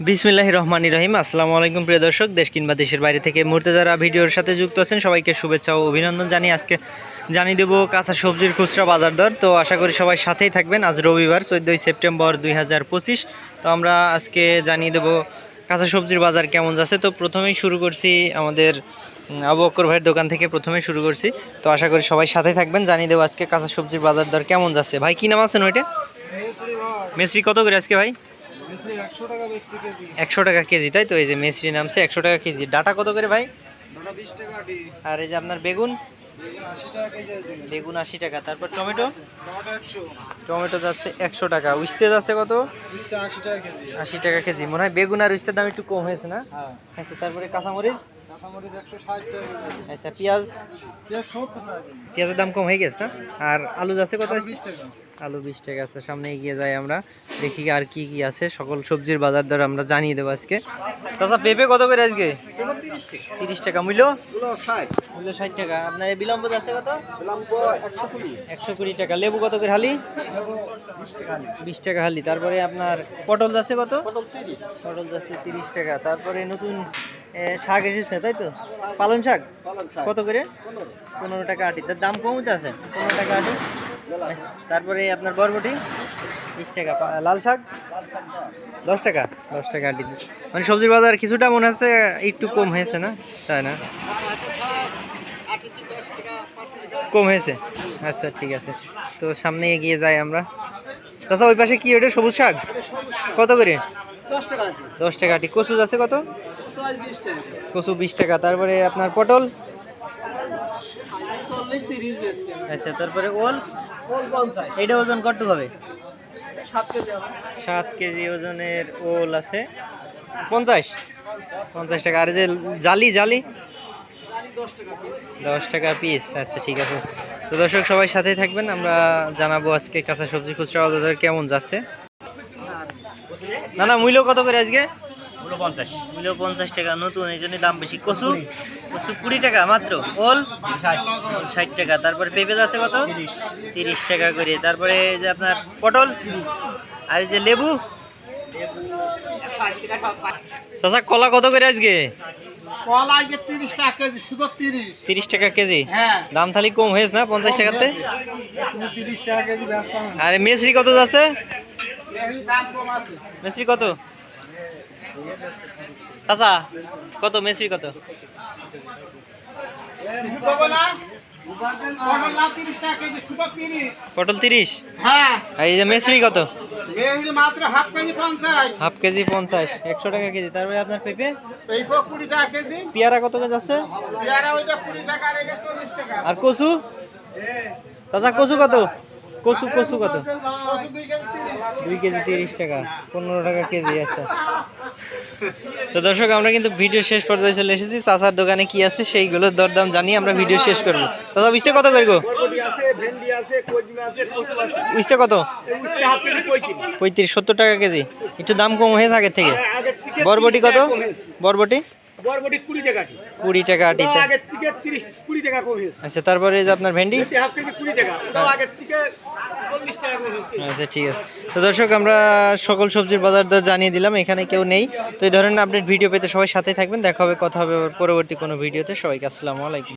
বিসমিল্লাহ রহমানি রহিম। আসসালামু আলাইকুম প্রিয় দর্শক। দেশ কিংবা দেশের বাইরে থেকে মুহূর্তে যারা ভিডিওর সাথে যুক্ত আছেন সবাইকে শুভেচ্ছা ও অভিনন্দন জানিয়ে আজকে জানিয়ে দেবো কাঁচা সবজির খুচরা বাজার দর। তো আশা করি সবাই সাথেই থাকবেন। আজ রবিবার চোদ্দোই সেপ্টেম্বর দুই হাজার পঁচিশ। তো আমরা আজকে জানিয়ে দেবো কাঁচা সবজির বাজার কেমন যাচ্ছে। তো প্রথমেই শুরু করছি আমাদের আবু বক্কর ভাইয়ের দোকান থেকে প্রথমেই শুরু করছি। তো আশা করি সবাই সাথেই থাকবেন। জানিয়ে দেবো আজকে কাঁচা সবজির বাজার দর কেমন যাচ্ছে। ভাই কি নাম আছেন ওইটা মেসরি কত করে আজকে ভাই? একশো টাকা কেজি। তাই তো? এই যে মেসরি নামছে একশো টাকা কেজি। ডাটা কত করে ভাই? টাকা আর এই যে আপনার বেগুন? বেগুন আশি টাকা তারপর টমেটো? টমেটো যাচ্ছে একশো টাকা। উস্তে যাচ্ছে কত? আশি টাকা কেজি। মনে হয় বেগুন আর উস্তের দাম একটু কম হয়েছে না? হ্যাঁ। তারপরে কাঁচামরিচ? আচ্ছা পেঁয়াজ? পেঁয়াজের দাম কম হয়ে গেছে না আর আলু যাচ্ছে কত আলু বিশ টাকা। আছে সামনে এগিয়ে যাই আমরা। দেখি আর কি কি আছে সকল সবজির বাজার দর আমরা জানিয়ে দেবো আজকে। চাচা পেঁপে কত করে আজকে? তিরিশ টাকা। মূল্য? মূল্য ষাট। টাকা। আপনার বিলম্ব যাচ্ছে কত? একশো কুড়ি। টাকা। লেবু কত করে হালি? বিশ টাকা হালি। তারপরে আপনার পটল যাচ্ছে কত? পটল পটল যাচ্ছে তিরিশ টাকা। তারপরে নতুন শাক এসেছে তাই তো? পালং শাক? কত করে? পনেরো। টাকা আটি। তার দাম কমতে আছে? পনেরো টাকা আটি। তারপরে আপনার বরবটি? বিশ টাকা। লাল শাক? দশ। টাকা। দশ টাকা আটি। মানে সবজির বাজার কিছুটা মনে হচ্ছে একটু কম হয়েছে না? তাই না? কম হয়েছে? আচ্ছা ঠিক আছে। তো সামনে এগিয়ে যাই আমরা। আচ্ছা ওই পাশে কি ওটা? সবুজ শাক? কত করে? দশ টাকা আটি। দশ টাকা আটি। কচু আছে কত? কচু বিশ টাকা তারপরে আপনার পটল? আচ্ছা তারপরে ওল? এটা ওজন কত হবে? সাত কেজি ওজনের ওল আছে। পঞ্চাশ? পঞ্চাশ টাকা। আর যে জালি জালি? দশ টাকা পিস আচ্ছা ঠিক আছে। তো দর্শক সবাই সাথেই থাকবেন। আমরা জানাব আজকে কাঁচা সবজি খুচরা বাজার কেমন যাচ্ছে। না না মূল্য কত করে আজকে? পঞ্চাশ মূল্য পঞ্চাশ টাকা নতুন এই জন্য দাম বেশি। কচু? কচু কুড়ি টাকা মাত্র। ওল? ষাট। টাকা। তারপরে পেঁপে আছে কত? তিরিশ। টাকা করে। তারপরে এই যে আপনার পটল? আর এই যে লেবু? চাচা কলা কত করে আজকে? কলা টাকা কেজি শুধু তিরিশ। তিরিশ টাকা কেজি? হ্যাঁ। দাম থালি কম হয়েছে না পঞ্চাশ টাকাতে? তুমি তিরিশ টাকা কেজি ব্যস্ত আর মেসরি কত যাচ্ছে? দাম কম আছে। মেসরি কত? চাচা, কত? মেসরি কত? পটল তিরিশ? কেজি হ্যাঁ এই যে মেসরি কত? হাফ কেজি পঞ্চাশ কেজি একশো টাকা কেজি। তারপরে আপনার পেঁপে? কেজি পেয়ারা কত কুড়ি টাকা আর কচু? চাচা, কচু কত? কচু কচু কত? কেজি দুই কেজি তিরিশ টাকা, পনেরো টাকা কেজি আচ্ছা তো দর্শক, আমরা কিন্তু ভিডিও শেষ পর্যায়ে চলে এসেছি। চাচার দোকানে কি আছে সেইগুলোর দরদাম জানিয়ে আমরা ভিডিও শেষ করব। দাদা বুঝতে কত করে গো? বরবটি আছে ভেন্ডি আছে কচমি আছে কচু আছে বুঝতে কত? পঁয়ত্রিশ, সত্তর টাকা কেজি। একটু দাম কম হয়েছে আগের থেকে। বরবটি কত? বরবটি? বরবটি কুড়ি টাকা কি কুড়ি টাকা আটিতে। আগে থেকে তিরিশ কুড়ি টাকা কম আচ্ছা তারপরে এই যে আপনার ভেন্ডি? এটা হাফ কেজি কুড়ি টাকা তাও আগে থেকে চল্লিশ টাকা কম আচ্ছা ঠিক আছে। তো দর্শক আমরা সকল সবজির বাজার দর জানিয়ে দিলাম এখানে কেউ নেই। তো এই ধরনের আপডেট ভিডিও পেতে সবাই সাথে থাকবেন। দেখা হবে কথা হবে পরবর্তী কোনো ভিডিওতে সবাইকে আসসালামু আলাইকুম।